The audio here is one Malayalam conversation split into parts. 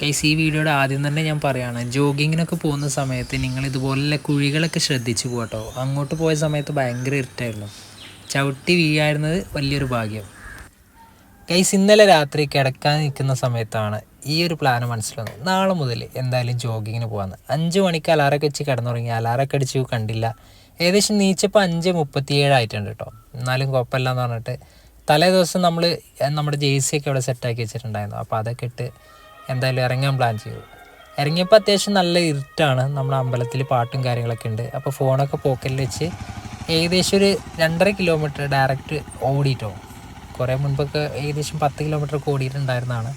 കൈസ് ഈ വീഡിയോയുടെ ആദ്യം തന്നെ ഞാൻ പറയുകയാണ് ജോഗിങ്ങിനൊക്കെ പോകുന്ന സമയത്ത് നിങ്ങൾ ഇതുപോലെ കുഴികളൊക്കെ ശ്രദ്ധിച്ചു പോകട്ടോ അങ്ങോട്ട് പോയ സമയത്ത് ഭയങ്കര ഇരുട്ടായിരുന്നു. ചവിട്ടി വീഴായിരുന്നത് വലിയൊരു ഭാഗ്യം. കൈസ് ഇന്നലെ രാത്രി കിടക്കാൻ നിൽക്കുന്ന സമയത്താണ് ഈ ഒരു പ്ലാൻ മനസ്സിലാവുന്നത്. നാളെ മുതൽ എന്തായാലും ജോഗിങ്ങിന് പോകാമെന്ന് അഞ്ച് മണിക്ക് അലാറൊക്കെ വെച്ച് കിടന്നുറങ്ങി. അലാറൊക്കെ അടിച്ചു കണ്ടില്ല. ഏകദേശം നീച്ചപ്പോൾ അഞ്ച് മുപ്പത്തിയേഴ് ആയിട്ടുണ്ട് കേട്ടോ. എന്നാലും കുഴപ്പമില്ല എന്ന് പറഞ്ഞിട്ട് തലേ ദിവസം നമ്മൾ നമ്മുടെ ജേഴ്സിയൊക്കെ അവിടെ സെറ്റാക്കി വെച്ചിട്ടുണ്ടായിരുന്നു. അപ്പോൾ അതൊക്കെ ഇട്ട് എന്തായാലും ഇറങ്ങാൻ പ്ലാൻ ചെയ്തു. ഇറങ്ങിയപ്പോൾ അത്യാവശ്യം നല്ല ഇരുട്ടാണ്. നമ്മുടെ അമ്പലത്തിൽ പാട്ടും കാര്യങ്ങളൊക്കെ ഉണ്ട്. അപ്പോൾ ഫോണൊക്കെ പോക്കറ്റിൽ വെച്ച് ഏകദേശം ഒരു രണ്ടര കിലോമീറ്റർ ഡയറക്റ്റ് ഓടിയിട്ടോ കുറേ മുൻപൊക്കെ ഏകദേശം പത്ത് കിലോമീറ്റർ ഒക്കെ ഓടിയിട്ടുണ്ടായിരുന്നതാണ്.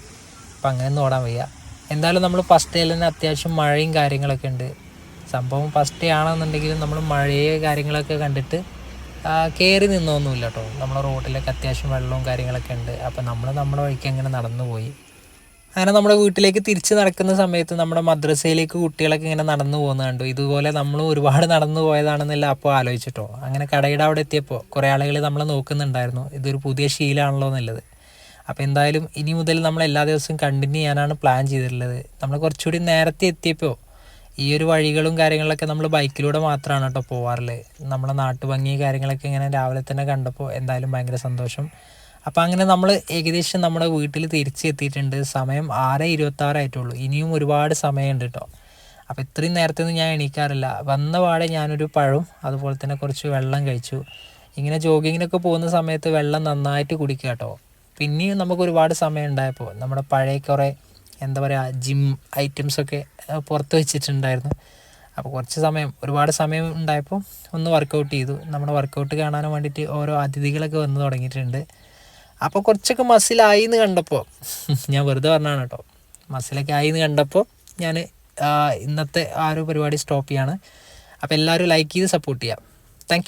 അപ്പം അങ്ങനെയൊന്നും ഓടാൻ വയ്യ. എന്തായാലും നമ്മൾ ഫസ്റ്റ് ഡേയിൽ തന്നെ അത്യാവശ്യം മഴയും കാര്യങ്ങളൊക്കെ ഉണ്ട്. സംഭവം ഫസ്റ്റ് ഡേ ആണെന്നുണ്ടെങ്കിലും നമ്മൾ മഴയെ കാര്യങ്ങളൊക്കെ കണ്ടിട്ട് കയറി നിന്നൊന്നുമില്ല കേട്ടോ നമ്മുടെ റോഡിലൊക്കെ അത്യാവശ്യം വെള്ളവും കാര്യങ്ങളൊക്കെ ഉണ്ട്. അപ്പോൾ നമ്മൾ നമ്മുടെ വഴിക്ക് അങ്ങനെ നടന്നു പോയി അങ്ങനെ നമ്മുടെ വീട്ടിലേക്ക് തിരിച്ച് നടക്കുന്ന സമയത്ത് നമ്മുടെ മദ്രസയിലേക്ക് കുട്ടികളൊക്കെ ഇങ്ങനെ നടന്നു പോകുന്നത് കണ്ടു. ഇതുപോലെ നമ്മൾ ഒരുപാട് നടന്നു പോയതാണെന്നല്ല അപ്പോൾ ആലോചിച്ചിട്ടോ. അങ്ങനെ കടയുടെ അവിടെ എത്തിയപ്പോൾ കുറേ ആളുകൾ നമ്മളെ നോക്കുന്നുണ്ടായിരുന്നു. ഇതൊരു പുതിയ ശീലമാണല്ലോ എന്നുള്ളത്. അപ്പോൾ എന്തായാലും ഇനി മുതൽ നമ്മൾ എല്ലാ ദിവസവും കണ്ടിന്യൂ ചെയ്യാനാണ് പ്ലാൻ ചെയ്തിട്ടുള്ളത്. നമ്മൾ കുറച്ചുകൂടി നേരത്തെ എത്തിയപ്പോൾ ഈ ഒരു വഴികളും കാര്യങ്ങളൊക്കെ നമ്മൾ ബൈക്കിലൂടെ മാത്രമാണ് കേട്ടോ പോവാറുള്ളത് നമ്മളെ നാട്ടുഭംഗി കാര്യങ്ങളൊക്കെ ഇങ്ങനെ രാവിലെ തന്നെ കണ്ടപ്പോൾ എന്തായാലും ഭയങ്കര സന്തോഷം. അപ്പോൾ അങ്ങനെ നമ്മൾ ഏകദേശം നമ്മുടെ വീട്ടിൽ തിരിച്ചെത്തിയിട്ടുണ്ട്. സമയം ആറ് ഇരുപത്താറായിട്ടുള്ളൂ ഇനിയും ഒരുപാട് സമയമുണ്ട് കേട്ടോ അപ്പോൾ ഇത്രയും നേരത്തെ ഒന്നും ഞാൻ എണീക്കാറില്ല. വന്ന പാടെ ഞാനൊരു പഴവും അതുപോലെ തന്നെ കുറച്ച് വെള്ളം കഴിച്ചു. ഇങ്ങനെ ജോഗിങ്ങിനൊക്കെ പോകുന്ന സമയത്ത് വെള്ളം നന്നായിട്ട് കുടിക്കുക കേട്ടോ പിന്നെയും നമുക്ക് ഒരുപാട് സമയം ഉണ്ടായപ്പോൾ നമ്മുടെ പഴയ കുറേ എന്താ പറയുക ജിം ഐറ്റംസൊക്കെ പുറത്ത് വെച്ചിട്ടുണ്ടായിരുന്നു. അപ്പോൾ കുറച്ച് സമയം ഒരുപാട് സമയം ഉണ്ടായപ്പോൾ ഒന്ന് വർക്കൗട്ട് ചെയ്തു. നമ്മുടെ വർക്കൗട്ട് കാണാൻ വേണ്ടിയിട്ട് ഓരോ അതിഥികളൊക്കെ വന്ന് തുടങ്ങിയിട്ടുണ്ട്. അപ്പോൾ കുറച്ചൊക്കെ മസിലായി എന്ന് കണ്ടപ്പോൾ ഞാൻ വെറുതെ പറഞ്ഞാണ് കേട്ടോ മസിലൊക്കെ ആയി എന്ന് കണ്ടപ്പോൾ ഞാൻ ഇന്നത്തെ ആ ഒരു പരിപാടി സ്റ്റോപ്പ് ചെയ്യാണ്. അപ്പോൾ എല്ലാവരും ലൈക്ക് ചെയ്ത് സപ്പോർട്ട് ചെയ്യാം. താങ്ക്